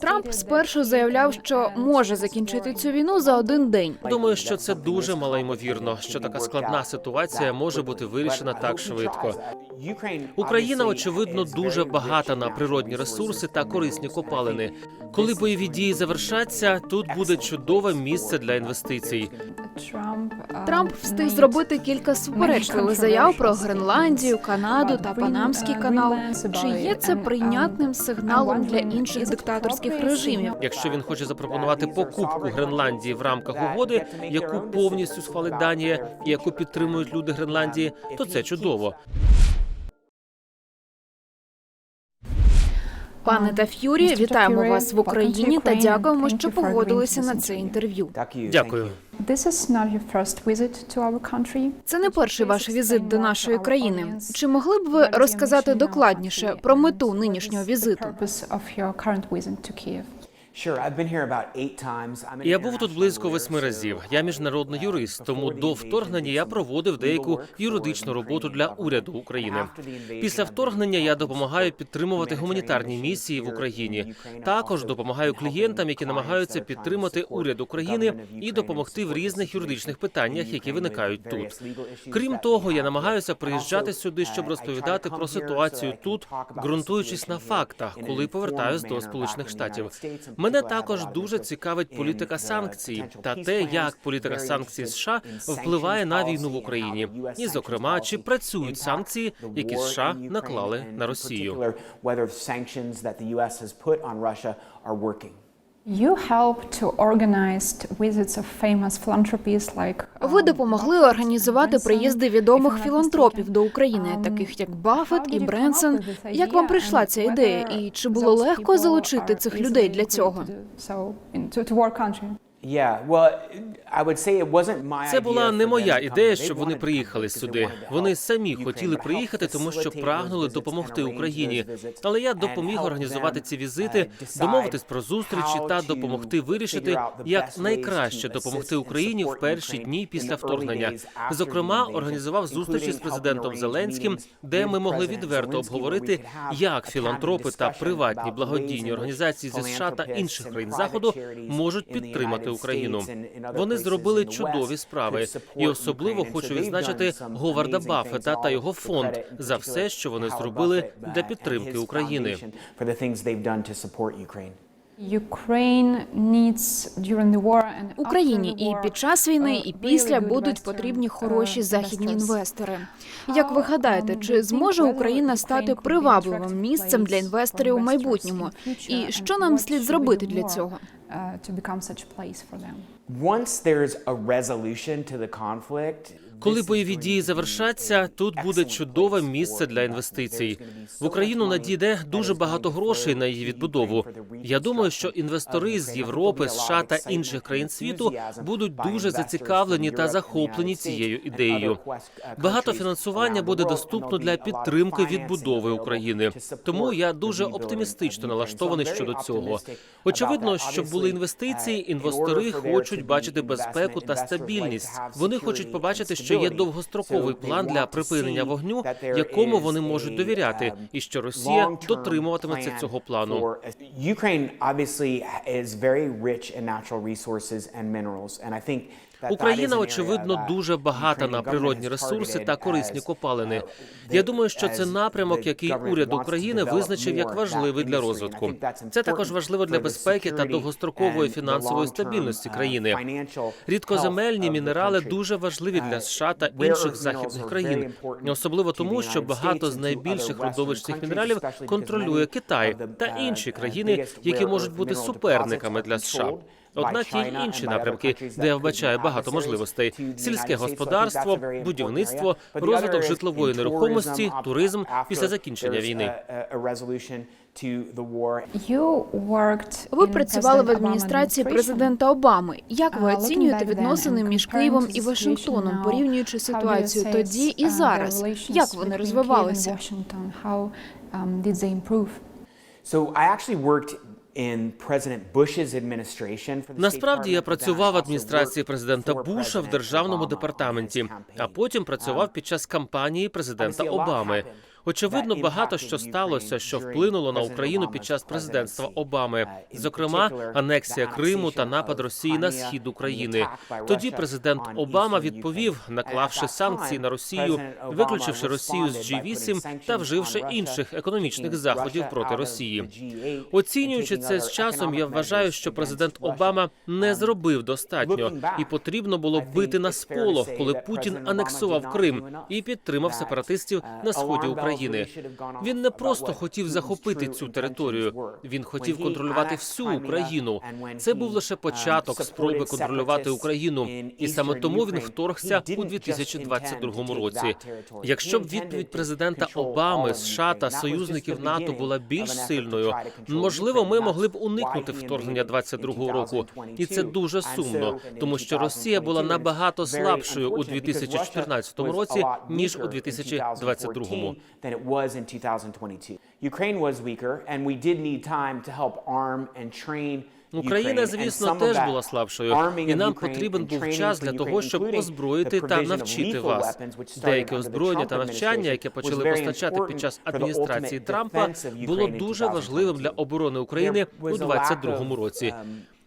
Трамп спершу заявляв, що може закінчити цю війну за один день. Думаю, що це дуже малоймовірно, що така складна ситуація може бути вирішена так швидко. Україна, очевидно, дуже багата на природні ресурси та корисні копалини. Коли бойові дії завершаться, тут буде чудове місце для інвестицій. Трамп встиг зробити кілька суперечливих заяв про Гренландію, Канаду та Панамський канал. Чи є це прийнятним сигналом для інших диктаторських режимів? Якщо він хоче запропонувати покупку Гренландії в рамках угоди, яку повністю схвалить Данія і яку підтримують люди Гренландії, то це чудово. Пане та Ф'юрі, вітаємо вас в Україні та дякуємо, що погодилися на це інтерв'ю. Дякую. This is not your first visit to our country. Це не перший ваш візит до нашої країни. Чи могли б ви розказати докладніше про мету нинішнього візиту? Я був тут близько восьми разів. Я міжнародний юрист, тому до вторгнення я проводив деяку юридичну роботу для уряду України. Після вторгнення я допомагаю підтримувати гуманітарні місії в Україні. Також допомагаю клієнтам, які намагаються підтримати уряд України і допомогти в різних юридичних питаннях, які виникають тут. Крім того, я намагаюся приїжджати сюди, щоб розповідати про ситуацію тут, ґрунтуючись на фактах, коли повертаюсь до Сполучених Штатів. Мене також дуже цікавить політика санкцій та те, як політика санкцій США впливає на війну в Україні, і зокрема, чи працюють санкції, які США наклали на Росію. You helped to organize visits of famous philanthropists like Ви допомогли організувати приїзди відомих філантропів до України, таких як Баффет і Бренсон. Як вам прийшла ця ідея, і чи було легко залучити цих людей для цього? Це була не моя ідея, щоб вони приїхали сюди. Вони самі хотіли приїхати, тому що прагнули допомогти Україні. Але я допоміг організувати ці візити, домовитись про зустрічі та допомогти вирішити, як найкраще допомогти Україні в перші дні після вторгнення. Зокрема, організував зустрічі з президентом Зеленським, де ми могли відверто обговорити, як філантропи та приватні благодійні організації зі США та інших країн заходу можуть підтримати Україну. Вони зробили чудові справи, і особливо хочу відзначити Говарда Баффета та його фонд за все, що вони зробили для підтримки України. Ukraine needs during the war and after Україні і під час війни, uh, і після будуть потрібні uh, хороші західні інвестори. Як ви гадаєте, чи зможе Україна стати привабливим місцем для інвесторів у майбутньому? І що нам слід зробити для цього? uh, to become such a place for them. Once there's a resolution to the conflict, Коли бойові дії завершаться, тут буде чудове місце для інвестицій. В Україну надійде дуже багато грошей на її відбудову. Я думаю, що інвестори з Європи, США та інших країн світу будуть дуже зацікавлені та захоплені цією ідеєю. Багато фінансування буде доступно для підтримки відбудови України. Тому я дуже оптимістично налаштований щодо цього. Очевидно, щоб були інвестиції, інвестори хочуть бачити безпеку та стабільність. Вони хочуть побачити, що є довгостроковий план для припинення вогню, якому вони можуть довіряти, і що Росія дотримуватиметься цього плану. Україна, очевидно, дуже багата на природні ресурси та корисні копалини. uh, Я думаю, що це напрямок, який уряд України визначив як важливий для розвитку. Це також важливо для безпеки та довгострокової фінансової стабільності uh, країни. Рідкоземельні мінерали дуже важливі для Uh, США та інших західних країн, особливо тому, що багато з найбільших родовищ цих мінералів контролює Китай та uh, інші uh, країни, які можуть бути суперниками для США. Однак є й інші напрямки, де я вбачаю багато можливостей: сільське господарство, будівництво, розвиток житлової нерухомості, туризм після закінчення війни. Ви працювали в адміністрації президента Обами. Як ви Uh, оцінюєте відносини між Києвом і Вашингтоном, порівнюючи ситуацію тоді і uh, зараз? Як вони розвивалися? Washington? How um, did they improve? So I actually worked Насправді я працював в адміністрації президента Буша в державному департаменті, а потім працював Um, під час кампанії президента Обами. Очевидно, багато що сталося, що вплинуло на Україну під час президентства Обами, зокрема анексія Криму та напад Росії на схід України. Тоді президент Обама відповів, наклавши санкції на Росію, виключивши Росію з G8 та вживши інших економічних заходів проти Росії. Оцінюючи це з часом, я вважаю, що президент Обама не зробив достатньо, і потрібно було бити на сполох, коли Путін анексував Крим і підтримав сепаратистів на сході України. Він не просто хотів захопити цю територію. Він хотів контролювати всю Україну. Це був лише початок спроби контролювати Україну, і саме тому він вторгся у 2022 році. Якщо б відповідь президента Обами, США та союзників НАТО була більш сильною, можливо, ми могли б уникнути вторгнення 22-го року, і це дуже сумно, тому що Росія була набагато слабшою у 2014 році ніж у 2022. Than it was in 2022. Ukraine was weaker, and we did need time to help arm and train Україна, звісно, теж була слабшою, і нам потрібен був час для того, щоб озброїти та навчити вас. Деяке озброєння та навчання, яке почали постачати під час адміністрації Трампа, було дуже важливим для оборони України у 2022 році.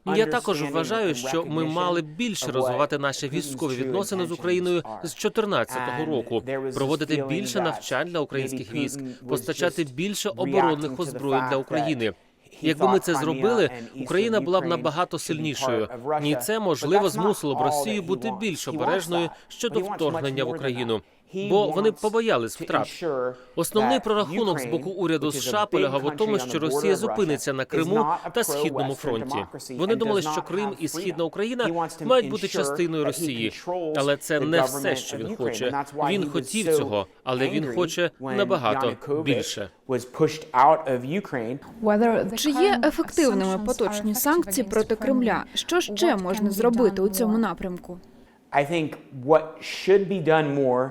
Я також вважаю, що ми мали більше розвивати наші військові відносини з Україною з 2014 року, проводити більше навчань для українських військ, постачати більше оборонних озброєнь для України. Якби ми це зробили, Україна була б набагато сильнішою. І це можливо змусило б Росію бути більш обережною щодо вторгнення в Україну. Бо вони побоялись втрат. Основний прорахунок з боку уряду США полягав у тому, що Росія зупиниться на Криму та східному фронті. Вони думали, що Крим і східна Україна мають бути частиною Росії, але це не все, що він хоче. Він хотів цього, але він хоче набагато більше. Чи є ефективними поточні санкції проти Кремля? Що ще можна зробити у цьому напрямку? I think what should be done more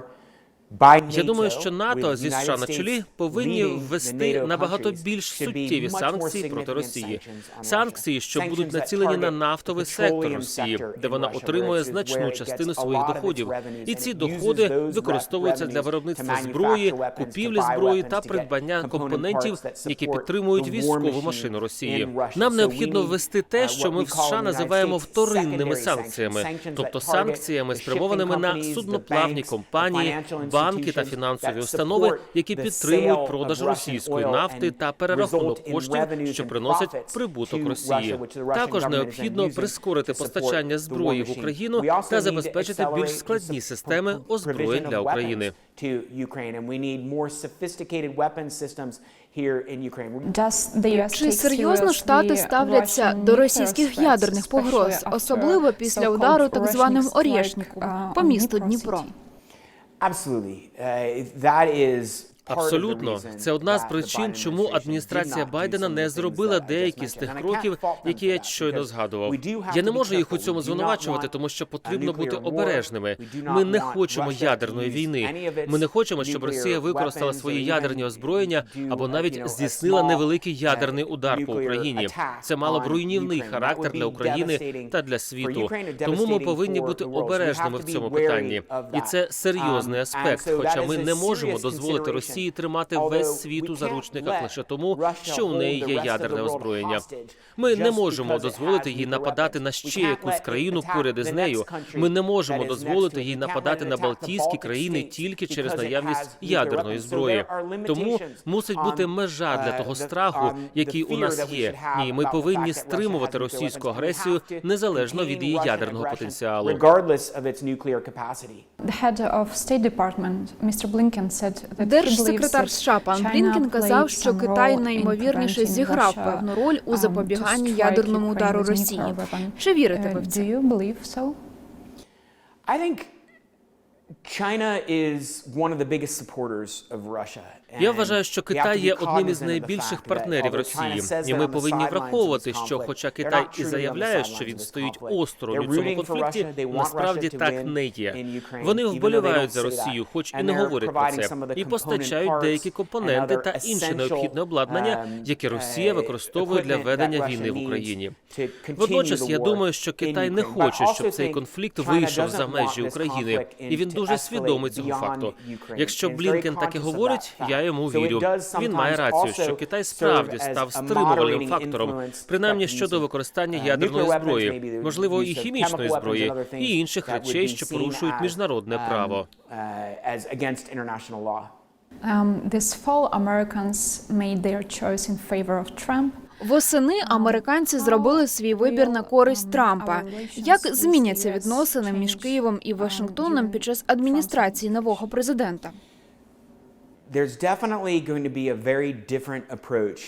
Я думаю, що НАТО зі США на чолі повинні ввести набагато більш суттєві санкції проти Росії. Санкції, що будуть націлені на нафтовий сектор Росії, де вона отримує значну частину своїх доходів. І ці доходи використовуються для виробництва зброї, купівлі зброї та придбання компонентів, які підтримують військову машину Росії. Нам необхідно ввести те, uh, що ми в США називаємо вторинними санкціями, тобто санкціями, спрямованими на судноплавні компанії, банки та фінансові установи, які підтримують продаж російської нафти та перерахунок коштів, що приносять прибуток Росії. Також необхідно прискорити постачання зброї в. Україну та забезпечити більш складні системи озброєнь для України. weapons to Ukraine, and we need more sophisticated weapons systems here in Ukraine. We- Does the US Чи серйозно Штати ставляться до російських ядерних погроз, особливо після удару так званим uh, по місту Дніпро? Absolutely. Uh, that is Абсолютно, це одна з причин, чому адміністрація Байдена не зробила деякі з тих кроків, які я щойно згадував. Я не можу їх у цьому звинувачувати, тому що потрібно бути обережними. Ми не хочемо ядерної війни. Ми не хочемо, щоб Росія використала свої ядерні озброєння або навіть здійснила невеликий ядерний удар по Україні. Це мало б руйнівний характер для України та для світу. Тому ми повинні бути обережними в цьому питанні, і це серйозний аспект. Хоча ми не можемо дозволити Росії тримати весь світ у заручниках лише тому, що у неї є ядерне озброєння. Ми не можемо дозволити їй нападати на ще якусь країну поряд із нею. Ми не можемо дозволити їй нападати на Балтійські країни тільки через наявність ядерної зброї. Тому мусить бути межа для того страху, який у нас є. І ми повинні стримувати російську агресію незалежно від її ядерного потенціалу. Regardless Держсекретар that США пан Блінкен казав, що Китай найімовірніше preventing зіграв певну роль у um, запобіганні ядерному удару Росії. Чи вірите ви Uh, в це? you believe so? I think China is one of the biggest supporters of Russia. Я вважаю, що Китай є одним із найбільших партнерів Росії, і ми повинні враховувати, що, хоча Китай і заявляє, що він стоїть осторонь у цьому rooting for конфлікті, Russia. They want насправді Russia to так win не є. in Ukraine, Вони even though they вболівають don't за say Росію, that. хоч і And не they're говорять про providing це, some of the і component дуже свідомий цього факту. Якщо Блінкен так і говорить, я йому вірю. Він має рацію, що Китай справді став стримувальним фактором, принаймні щодо використання ядерної зброї, можливо, і хімічної зброї, і інших речей, що порушують міжнародне право. Um, this fall, Americans made their choice in favor of Trump. Восени американці зробили свій вибір на користь Трампа. Як зміняться відносини між Києвом і Вашингтоном під час адміністрації нового президента? There's definitely going to be a very different approach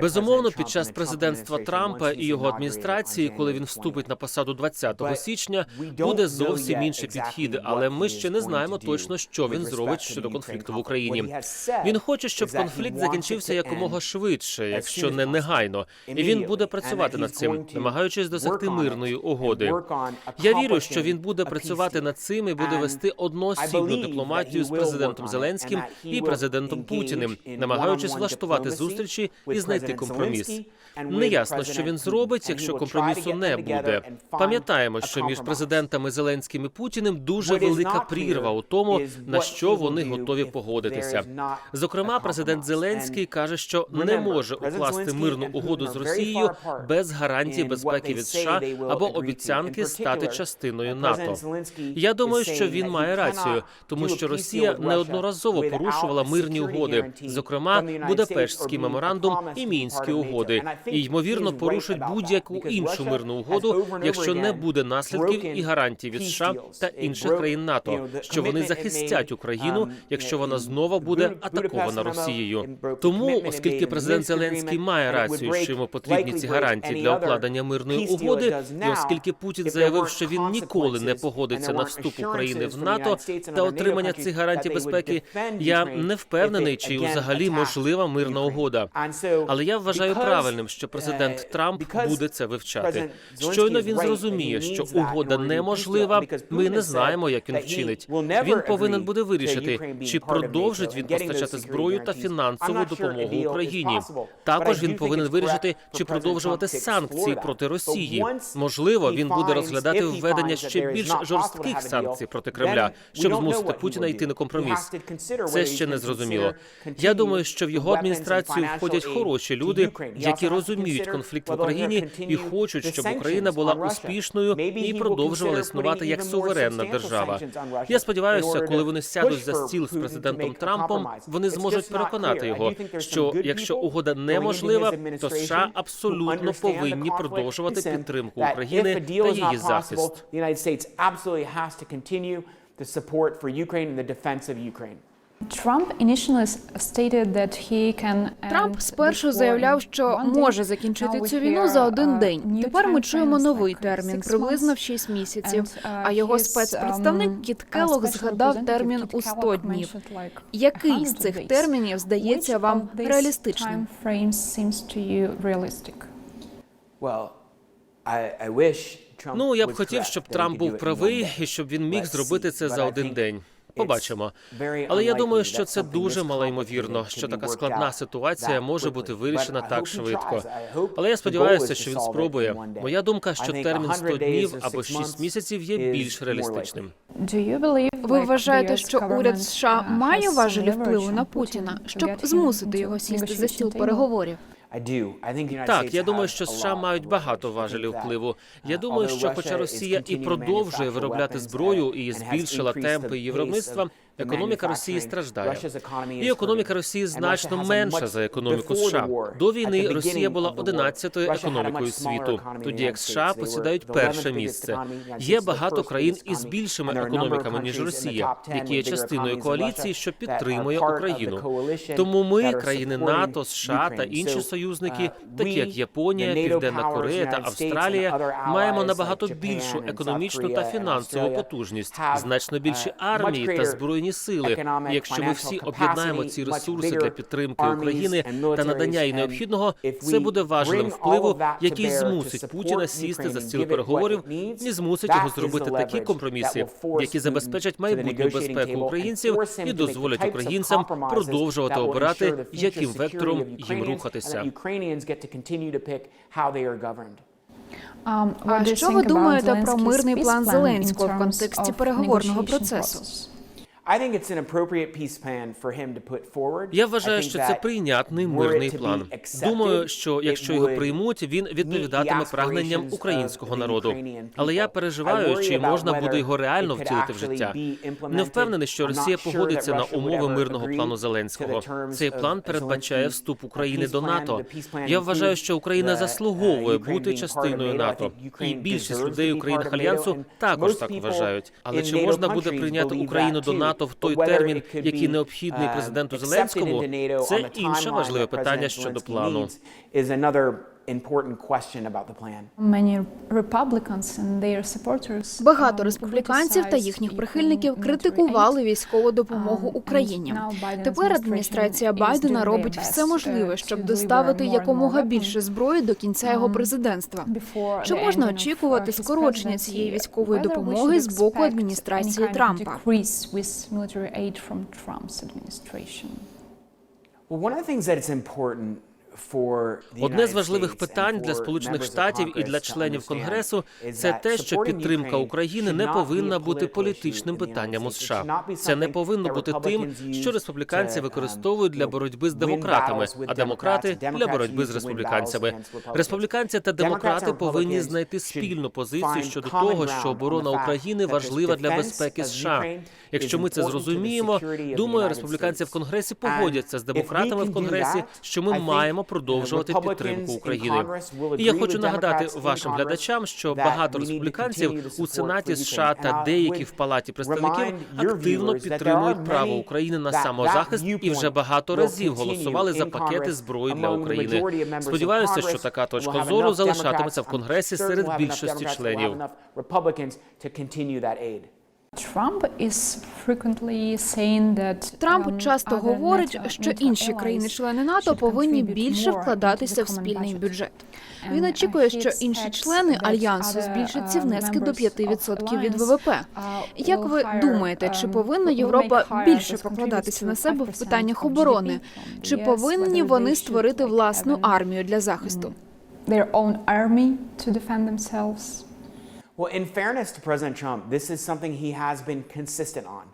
Безумовно, під час президентства Трампа і його адміністрації, коли він вступить на посаду 20 січня, буде зовсім інший підхід. Але ми ще не знаємо точно, що він зробить щодо конфлікту в Україні. Він хоче, щоб конфлікт закінчився якомога швидше, якщо не негайно, і він буде працювати над цим, намагаючись досягти мирної угоди. Я вірю, що він буде працювати над цим і буде вести односібну дипломатію з президентом Зеленським і президентом Путіним, намагаючись влаштувати зустрічі і знайти знайти компроміс. Неясно, що він зробить, якщо компромісу не буде. Пам'ятаємо, що між президентами Зеленським і Путіним дуже велика прірва у тому, на що вони готові погодитися. Зокрема, президент Зеленський каже, що не може укласти мирну угоду з Росією без гарантії безпеки від США або обіцянки стати частиною НАТО. Я думаю, що він має рацію, тому що Росія неодноразово порушувала мирні угоди, зокрема Будапештський меморандум і і мінські угоди і ймовірно порушить будь-яку іншу мирну угоду, якщо не буде наслідків і гарантій від США та інших країн НАТО, що вони захистять Україну, якщо вона знову буде атакована Росією. Тому, оскільки президент Зеленський має рацію, що йому потрібні ці гарантії для укладення мирної угоди, і оскільки Путін заявив, що він ніколи не погодиться на вступ України в НАТО та отримання цих гарантій безпеки, я не впевнений, чи взагалі можлива мирна угода. Але я вважаю правильним, що президент Трамп буде це вивчати. Щойно він зрозуміє, що угода неможлива. Ми не знаємо, як він вчинить. Він повинен буде вирішити, чи продовжить він постачати зброю та фінансову допомогу Україні. Також він повинен вирішити, чи продовжувати санкції проти Росії. Можливо, він буде розглядати введення ще більш жорстких санкцій проти Кремля, щоб змусити Путіна йти на компроміс. Це ще не зрозуміло. Я думаю, що в його адміністрацію входять хороші ще люди, які розуміють конфлікт в Україні і хочуть, щоб Україна була успішною і продовжувала існувати як суверенна держава. Я сподіваюся, коли вони сядуть за стіл з президентом Трампом, вони зможуть переконати його, що якщо угода неможлива, то США абсолютно повинні продовжувати підтримку України та її захист. the support for Ukraine and the defense of Ukraine. Трамп спершу заявляв, що може закінчити цю війну за один день. Тепер ми чуємо новий термін, приблизно в 6 місяців. А його спецпредставник Кіт Келлог згадав термін у 100 днів. Який з цих термінів здається вам реалістичним? Ну, я б хотів, щоб Трамп був правий і щоб він міг зробити це за один день. Побачимо. Але я думаю, що це дуже малоймовірно, що така складна ситуація може бути вирішена так швидко. Але я сподіваюся, що він спробує. Моя думка, що термін 100 днів або 6 місяців є більш реалістичним. Ви вважаєте, що уряд США має важелі впливу на Путіна, щоб змусити його сісти за стіл переговорів? Так, я думаю, що США мають багато важелі впливу. Я думаю, що хоча Росія і продовжує виробляти зброю і збільшила темпи її виробництва, Економіка Росії страждає. І економіка Росії значно менша за економіку США. До війни Росія була 11-ю економікою світу, тоді як США посідають перше місце. Є багато країн із більшими економіками ніж Росія, які є частиною коаліції, що підтримує Україну. Тому ми, країни НАТО, США та інші союзники, такі як Японія, Південна Корея та Австралія, маємо набагато більшу економічну та фінансову потужність, значно більші армії та збройні збройні сили. Якщо ми всі об'єднаємо ці ресурси для підтримки України та надання їй необхідного, це буде важливим впливу, який змусить Путіна сісти за стіл переговорів і змусить його зробити такі компроміси, які забезпечать майбутню безпеку українців і дозволять українцям продовжувати обирати, яким вектором їм рухатися. А, а що ви думаєте про мирний план Зеленського в контексті переговорного процесу? Я вважаю, що це прийнятний мирний план. Думаю, що якщо його приймуть, він відповідатиме прагненням українського народу. Але я переживаю, чи можна буде його реально втілити в життя. Не впевнений, що Росія погодиться на умови мирного плану Зеленського. Цей план передбачає вступ України до НАТО. Я вважаю, що Україна заслуговує бути частиною НАТО. І більшість людей у країнах альянсу також так вважають. Але чи можна буде прийняти Україну до НАТО? НАТО в той термін, який необхідний президенту Зеленському, це інше важливе питання щодо плану important question about the plan. Many Republicans and their supporters Багато республіканців та їхніх прихильників критикували військову допомогу Україні. Тепер адміністрація Байдена робить все можливе, щоб доставити якомога більше зброї до кінця його президентства. Чи можна очікувати скорочення цієї військової допомоги з боку адміністрації Трампа? Well, one of the things that it's important Одне з важливих питань для Сполучених Штатів і для членів Конгресу це те, що підтримка України не повинна бути політичним питанням у США. Це не повинно бути тим, що республіканці використовують для боротьби з демократами, а демократи для боротьби з республіканцями. Республіканці та демократи повинні знайти спільну позицію щодо того, що оборона України важлива для безпеки США. Якщо ми це зрозуміємо, думаю, республіканці в конгресі погодяться з демократами в конгресі, що ми маємо будемо продовжувати підтримку України. І Я хочу нагадати вашим глядачам, що багато республіканців у сенаті США та деякі в палаті представників активно підтримують право України на самозахист і вже багато разів голосували за пакети зброї для України. Сподіваюся, що така точка зору залишатиметься в конгресі серед більшості членів. Трамп часто говорить, що інші країни-члени НАТО повинні більше вкладатися в спільний бюджет. Він очікує, що інші члени альянсу збільшать ці внески до 5% від ВВП. Як ви думаєте, чи повинна Європа більше покладатися на себе в питаннях оборони? Чи повинні вони створити власну армію для захисту? Their own army to defend themselves? Well, in fairness to President Trump, this is something he has been consistent on.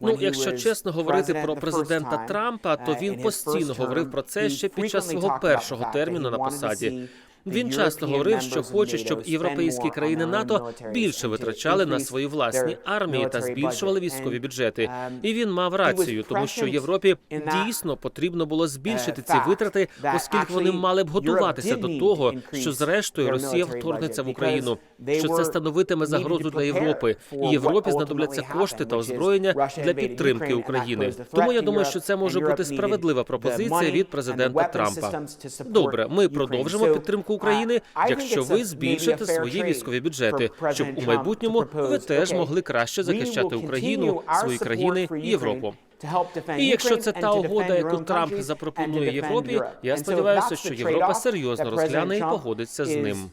Ну, якщо чесно говорити про президента Трампа, то uh, він постійно говорив про це ще під час свого першого терміну на посаді. Він часто говорив, що хоче, щоб європейські країни НАТО більше витрачали на свої власні армії та збільшували військові бюджети. І він мав рацію, тому що Європі дійсно потрібно було збільшити ці витрати, оскільки вони мали б готуватися до того, що зрештою Росія вторгнеться в Україну. Що це становитиме загрозу для Європи, і Європі знадобляться кошти та озброєння для підтримки України. Тому я думаю, що це може бути справедлива пропозиція від президента Трампа. Добре, ми продовжимо підтримку. України, якщо ви збільшите свої військові бюджети, щоб у майбутньому ви теж могли краще захищати Україну, свої країни і Європу. І якщо це та угода, яку Трамп запропонує Європі, я сподіваюся, що Європа серйозно розгляне і погодиться з ним.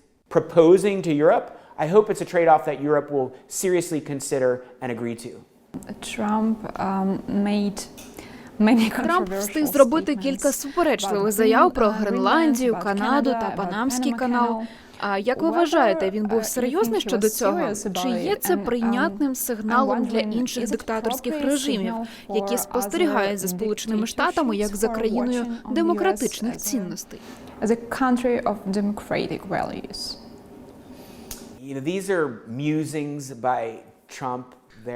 I hope it's a trade-off that Europe will seriously consider and agree to. Trump um, made Трамп встиг зробити кілька суперечливих заяв про Гренландію, Канаду та Панамський канал. А як ви вважаєте, він був серйозний щодо цього? Чи є це прийнятним сигналом для інших диктаторських режимів, які спостерігають за сполученими штатами як за країною демократичних цінностей? values. You know, these are musings by Trump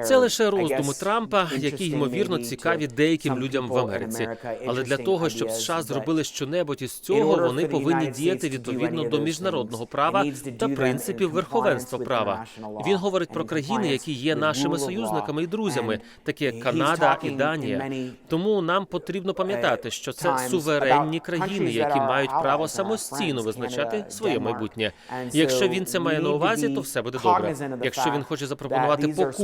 це лише роздуми Трампа, які ймовірно цікаві деяким людям в Америці. Але для того, щоб США зробили щонебудь із цього, вони повинні діяти відповідно до міжнародного права та принципів верховенства права. Він говорить про країни, які є нашими союзниками і друзями, такі як Канада і Данія. Тому нам потрібно пам'ятати, що це суверенні країни, які мають право самостійно визначати своє майбутнє. Якщо він це має на увазі, то все буде добре. Якщо він хоче запропонувати покупку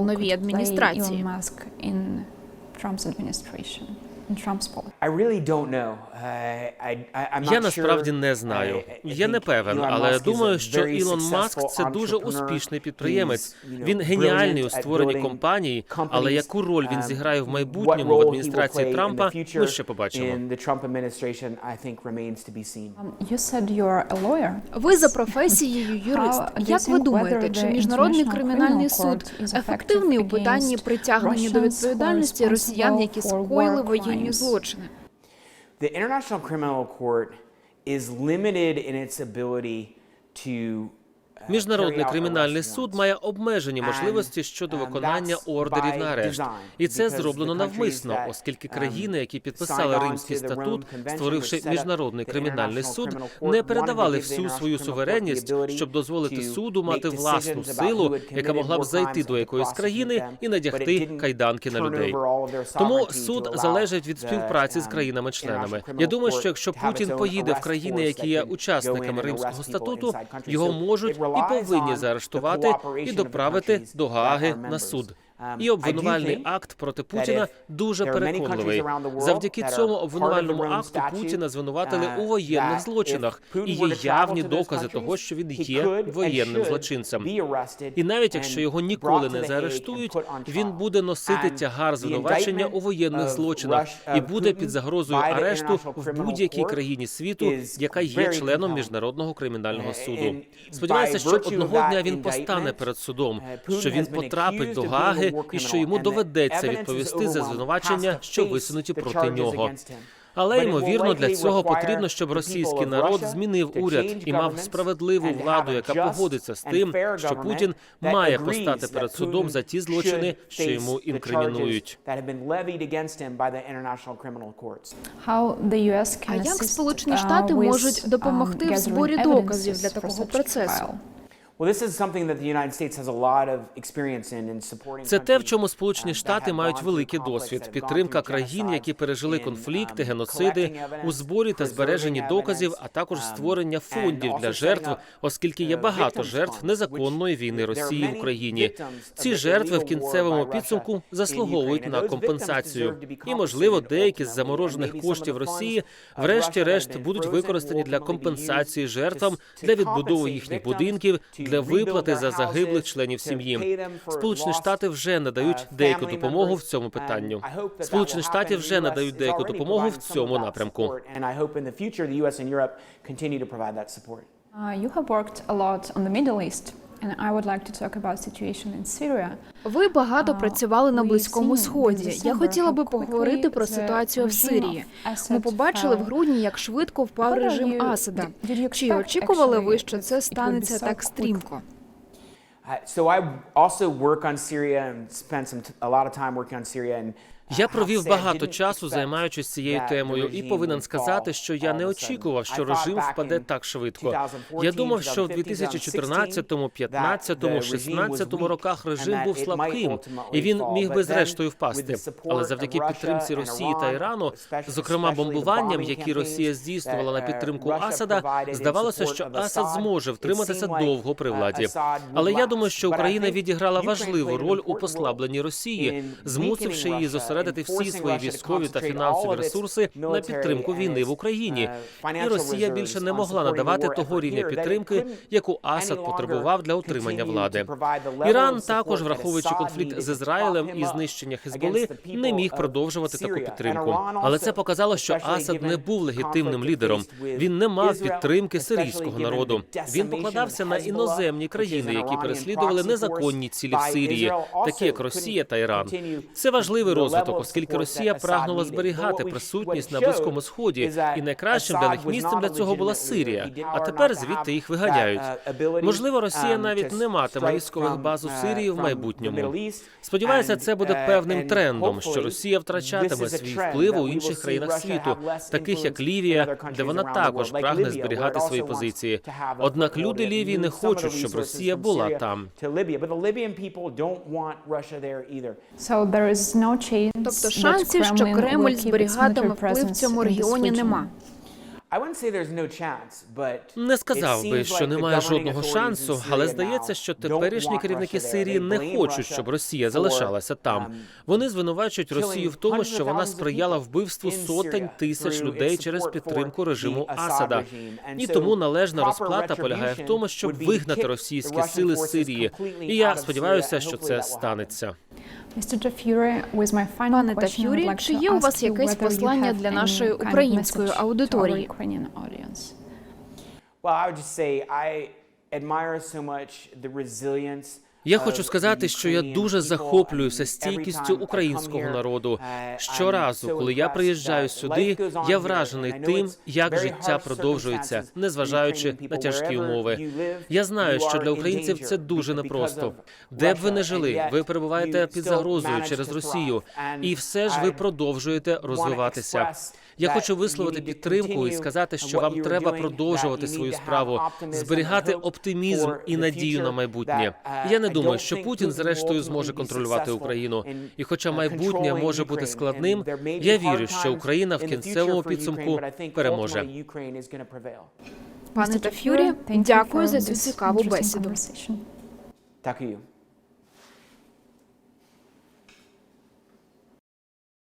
в role новій could play адміністрації? Elon Musk in Trump's administration, in Trump's policy? I really don't know. I, I, I, I'm Я not насправді sure. не знаю. I- I Я не певен, але думаю, що Ілон Маск це дуже успішний підприємець. Він геніальний у створенні компаній, але яку роль він Um, зіграє в майбутньому в адміністрації Трампа, ми ще побачимо. Um, You said you're a lawyer. Ви за професією юрист. You Як ви думаєте, чи міжнародний кримінальний суд ефективний у питанні притягнення до відповідальності росіян, які скоїли воєнні crimes? злочини? The International Criminal Court is limited in its ability to uh, Міжнародний кримінальний суд має обмежені можливості щодо um, виконання ордерів на арешт, і це зроблено навмисно, оскільки um, країни, які підписали Римський статут, створивши міжнародний кримінальний суд, не передавали всю свою суверенність, щоб дозволити суду мати власну силу, яка могла б зайти до якоїсь країни і надягти кайданки на людей. Тому суд залежить від співпраці з um, країнами-членами. Я думаю, що якщо Путін поїде в країни, які є учасниками Римського статуту, його можуть і повинні заарештувати і доправити до Гааги на суд. Um, І обвинувальний акт проти Путіна дуже переконливий. Завдяки цьому обвинувальному акту Путіна звинуватили uh, у воєнних злочинах, і є явні докази того, що він є воєнним злочинцем. І навіть якщо його ніколи не заарештують, він буде носити тягар звинувачення у воєнних злочинах і буде під загрозою арешту в будь-якій країні світу, яка є членом міжнародного кримінального Uh, суду. Сподіваюся, що одного дня він постане перед судом, uh, що він потрапить до of і що йому доведеться відповісти за звинувачення, що висунуті проти нього. Але ймовірно для цього потрібно, щоб російський народ змінив уряд і мав справедливу владу, яка погодиться з тим, що Путін має постати перед судом Putin за ті злочини, що йому інкримінують. А як Сполучені uh, Штати можуть допомогти um, в зборі доказів для такого процесу? Це те, в чому um, Сполучені Штати мають великий досвід. Підтримка країн, які пережили конфлікти, um, геноциди у зборі та збереженні доказів, а також um, створення фондів для жертв, оскільки є uh, багато жертв незаконної війни Росії в Україні. Ці жертви в кінцевому підсумку заслуговують на компенсацію. І, можливо, деякі з заморожених коштів Росії, врешті-решт, будуть використані для компенсації жертвам для відбудови їхніх будинків, для виплати за загиблих членів сім'ї. Сполучені Штати вже надають uh, деяку допомогу в цьому питанню. Сполучені Штати вже надають деяку допомогу в цьому напрямку. Uh, you have worked a lot on the Middle East, and I would like to talk about situation in Syria. Ви багато працювали на Близькому seen Сході. Я хотіла би поговорити про the ситуацію в Сирії. Ми побачили в грудні, як швидко впав режим Асада. Чи очікували ви, що це станеться так стрімко? Uh, So I also work on Syria and spent some t- a lot of time working on Syria and uh, Я провів багато часу, займаючись цією темою, і повинен сказати, що я не очікував, що режим впаде так швидко. Я думав, що в 2015, 2014, 15, 16 роках режим був слабким, і він міг би зрештою впасти. Але завдяки підтримці Росії та Ірану, зокрема бомбуванням, які Росія здійснювала на підтримку Асада, здавалося, що Асад зможе втриматися довго при владі. Але я думаю, що Україна відіграла важливу роль у послабленні Росії, змусивши її зосередити всі свої військові та фінансові ресурси на підтримку війни в Україні. І Росія більше не могла надавати того рівня підтримки, яку Асад потребував для утримання влади. Іран також, враховуючи конфлікт з Ізраїлем і знищення Хезболи, не міг продовжувати таку підтримку. Але це показало, що Асад не був легітимним лідером. Він не мав підтримки сирійського народу. Він покладався на іноземні країни, які переслідували незаконні цілі в Сирії, такі як Росія та Іран. Це важливий розвиток, оскільки Росія прагнула зберігати присутність на близькому сході, і найкращим для них місцем для цього була Сирія. А тепер звідти їх виганяють. Можливо, Росія навіть не матиме військових баз у Сирії в майбутньому. Сподіваюся, це буде певним трендом, що Росія втрачатиме свій вплив у інших країнах світу, таких як Лівія, де вона також прагне зберігати свої позиції. Однак люди Лівії не хочуть, щоб Росія була там. So there is no change Тобто that шансів, що Кремль зберігатиме вплив в цьому регіоні, нема. Не сказав би, що немає жодного шансу, але здається, що теперішні керівники Сирії не хочуть, щоб Росія залишалася там. um, Вони звинувачують Росію в тому, що вона сприяла вбивству сотень тисяч людей через підтримку режиму Асада. І тому належна розплата полягає в тому, щоб вигнати російські сили з Сирії. І я сподіваюся, що це станеться. Mr. Tafuri, with my final Пане question, I would Тафюрі, like чи to є у ask вас you якесь whether you послання have для any нашої kind of української message to our аудиторії? Ukrainian audience? Well, I would just say I admire so much the resilience Я хочу сказати, що я дуже захоплююся стійкістю українського народу. uh, Щоразу, коли я приїжджаю сюди, goes on я вражений тим, як життя продовжується, незважаючи на тяжкі умови. Я знаю, що для українців це дуже непросто. Де б ви не жили, ви перебуваєте під загрозою через Росію, і все ж ви продовжуєте розвиватися. Я хочу висловити підтримку і сказати, що вам треба продовжувати свою справу, зберігати оптимізм і надію на майбутнє. Я uh, не думаю, що Путін зрештою зможе контролювати Україну. І хоча uh, майбутнє може бути складним, я вірю, що Україна в кінцевому підсумку переможе. Пане. Тафюрі, дякую за цю цікаву бесіду. Дякую.